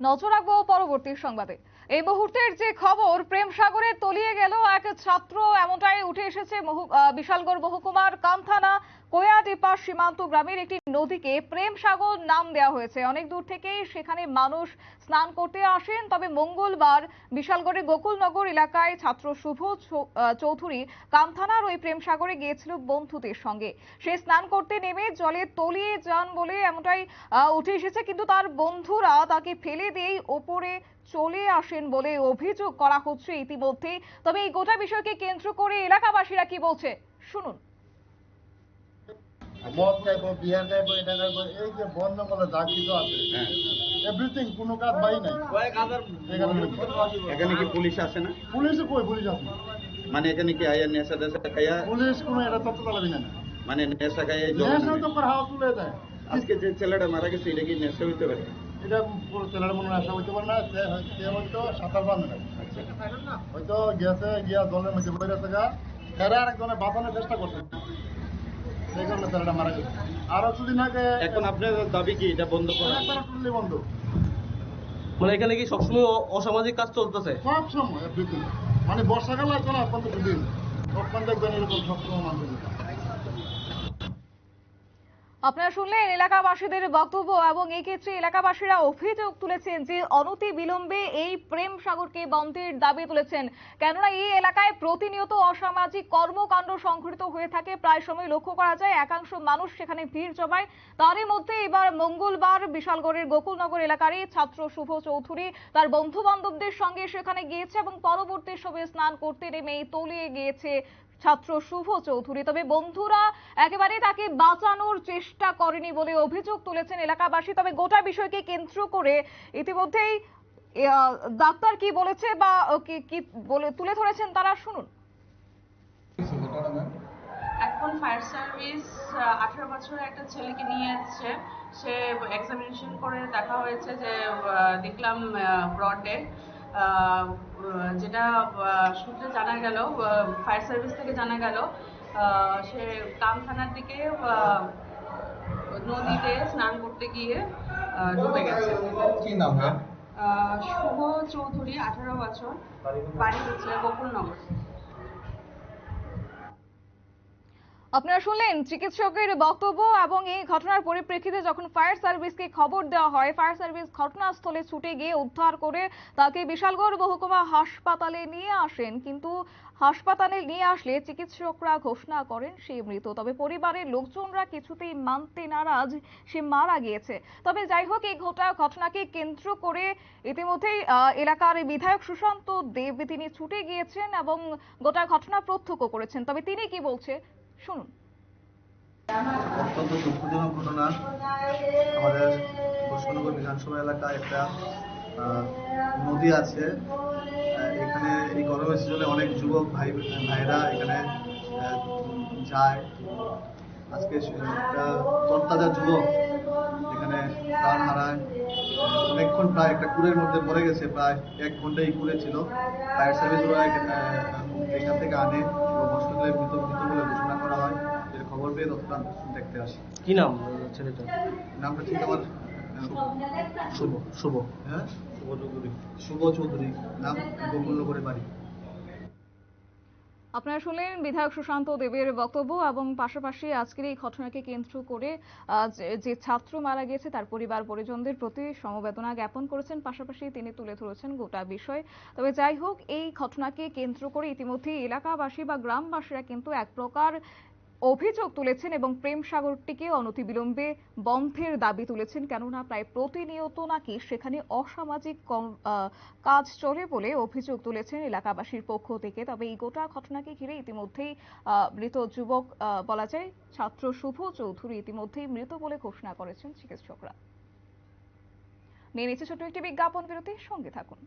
নজর রাখব পরবর্তী সংবাদে। এই মুহূর্তের যে খবর, প্রেম সাগরে তলিয়ে গেল এক ছাত্র। এমনটাই উঠে এসেছে বিশালগড় মহকুমার কামথানা কোয়াডিপা সীমান্ত গ্রামের একটি নদীকে প্রেম সাগর নাম দেওয়া হয়েছে। অনেক দূর থেকেই সেখানে মানুষ স্নান করতে আসেন। তবে মঙ্গলবার বিশালগড়ের গোকুলনগর এলাকায় ছাত্র শুভ চৌধুরী কামথানার ওই প্রেম সাগরে গিয়েছিল বন্ধুদের সঙ্গে। সে স্নান করতে নেমে জলে তলিয়ে যান বলে এমনটাই উঠে এসেছে। কিন্তু তার বন্ধুরা তাকে ফেলে দিয়েই ওপরে চলে আসেন বলে অভিযোগ করা হচ্ছে ইতিমধ্যে তবে এই গোটা বিষয়কে কেন্দ্র করে এলাকাবাসীরা কি বলছে? শুনুন। মদ খাইবো বিয়ার খাইবো এটা খাইবো এই যে বন্ধ যা কিছু আছে এভরিথিং কোনো কাজ বাই নাই। এখানে কি পুলিশ আসে না? পুলিশে কই পুলিশ আছে মানে এখানে কি আয়া নেশা টেশা খাইয়া? পুলিশ কোনো এটা না। মানে নেশা খাইয়া জল নেশা তো করে হাওয়া তুলে দেয়। আজকে যে ছেলেটা মারা গেছে এটা কি নেশা হইতে পারে? এটা পুরো ছেলের মনে নেশা হইতে পারে না সে সে হয়তো সাঁতার পারবে আচ্ছা। হয়তো গেছে গিয়া জলের মধ্যে বইরে থাকা এরা আরেকজনে বাঁচানোর চেষ্টা করছে। কারণে ছেলেটা মারা গেছে। আরও কিছুদিন আগে এখন আপনার দাবি কি? এটা বন্ধ করা? একবার বন্ধ। মানে এখানে কি সবসময় অসামাজিক কাজ চলতেছে? সব সময় মানে বর্ষাকাল আছে না অত্যন্ত দুদিন দেখবেন এরকম সবসময় মানুষ। আপনারা শুনলেন এলাকাবাসীদের বক্তব্য এবং এই ক্ষেত্রে এলাকাবাসীরা অভিযোগ তুলেছেন যে অনতি বিলম্বে এই প্রেম সাগরকে বন্ধের দাবি তুলেছেন। কেননা এই এলাকায় প্রতিনিয়ত অসামাজিক কর্মকাণ্ড সংঘটিত হয়ে থাকে। প্রায় সময় লক্ষ্য করা যায় একাংশ মানুষ সেখানে ভিড় জমায়। তারই মধ্যে এবার মঙ্গলবার বিশালগড়ের গোকুলনগর এলাকারই ছাত্র শুভ চৌধুরী তার বন্ধু বান্ধবদের সঙ্গে সেখানে গিয়েছে এবং পরবর্তী সময়ে স্নান করতে নেমেই তলিয়ে গিয়েছে ছাত্র শুভ চৌধুরী। তবে বন্ধুরা, একেবারে তাকে বাঁচানোর চেষ্টা করেনি বলে অভিযোগ তুলেছেন এলাকাবাসী। তবে গোটা বিষয়কে কেন্দ্র করে ইতিমধ্যেই ডাক্তার কি বলেছে বা কি কি বলে, তুলে ধরেছেন তারা? শুনুন। এখন ফায়ার সার্ভিস আঠারো বছরের একটা ছেলেকে নিয়ে এসছে। সে এক্সামিনেশন করে দেখা হয়েছে যে দেখলাম ব্রড যেটা সূত্রে জানা গেল ফায়ার সার্ভিস থেকে জানা গেল আহ, সে কাম থানার দিকে নদীতে স্নান করতে গিয়ে ডুবে গেছে। কি নাম হ্যাঁ? শুভ চৌধুরী আঠারো বছর বাড়ি হচ্ছে গোকুলনগর। আপনারা শুনলেন চিকিৎসকের বক্তব্য এবং এই ঘটনার পরিপ্রেক্ষিতে যখন ফায়ার সার্ভিসকে খবর দেওয়া হয়, ফায়ার সার্ভিস ঘটনাস্থলে ছুটে গিয়ে উদ্ধার করে তাকে বিশালগড় মহকুমা হাসপাতালে নিয়ে আসেন। কিন্তু হাসপাতালে নিয়ে আসলে চিকিৎসকরা ঘোষণা করেন সে মৃত। তবে পরিবারের লোকজনরা কিছুতেই মানতে নারাজ, সে মারা গিয়েছে। তবে যাই হোক, এই ঘটা ঘটনাকে কেন্দ্র করে ইতিমধ্যেই এলাকার বিধায়ক সুশান্ত দেব তিনি ছুটে গিয়েছেন এবং গোটা ঘটনা প্রত্যক্ষ করেছেন। তবে তিনি কি বলছে? শুনুন। অত্যন্ত দুঃখজনক ঘটনা। আমাদের পশ্চিমবঙ্গ বিধানসভা এলাকায় একটা নদী আছে। এখানে এই গরমের সিজনে অনেক যুবক ভাই ভাইরা এখানে যায়। আজকে একটা তরতাজা যুবক এখানে প্রাণ হারায়। অনেকক্ষণ প্রায় একটা কুড়ের মধ্যে পড়ে গেছে, প্রায় এক ঘন্টাই কুড়ে ছিল। ফায়ার সার্ভিস ওরা এখান থেকে আনে এবং হসপিটালে মৃত মৃত বলে ঘোষণা করা হয় এর দেখতে আসি। কি নাম ছেলেটা? নামটা ঠিক আমার শুভ। শুভ হ্যাঁ? শুভ চৌধুরী। শুভ চৌধুরী নাম গোকুলনগরের বাড়ি। আপনারা শুনলেন বিধায়ক সুশান্ত দেবের বক্তব্য এবং পাশাপাশি আজকের এই ঘটনাকে কেন্দ্র করে আহ, যে- যে ছাত্র মারা গেছে তার পরিবার পরিজনদের প্রতি সমবেদনা জ্ঞাপন করেছেন। পাশাপাশি তিনি তুলে ধরেছেন গোটা বিষয়। তবে যাই হোক এই ঘটনাকে কেন্দ্র করে ইতিমধ্যে এলাকাবাসী বা গ্রামবাসীরা কিন্তু এক প্রকার অভিযোগ তুলেছেন এবং প্রেম সাগরটিকে অনতিবিলম্বে বন্ধের দাবি তুলেছেন, কেননা প্রায় প্রতিনিয়ত নাকি সেখানে অসামাজিক কাজ চলে বলে অভিযোগ তুলেছেন এলাকাবাসীর পক্ষ থেকে। তবে এই গোটা ঘটনাকে ঘিরে ইতিমধ্যেই মৃত যুবক বলা যায়, ছাত্র শুভ চৌধুরী ইতিমধ্যেই মৃত বলে ঘোষণা করেছেন চিকিৎসকরা। নিয়ে নিচ্ছে ছোট্ট একটি বিজ্ঞাপন বিরতি সঙ্গে থাকুন।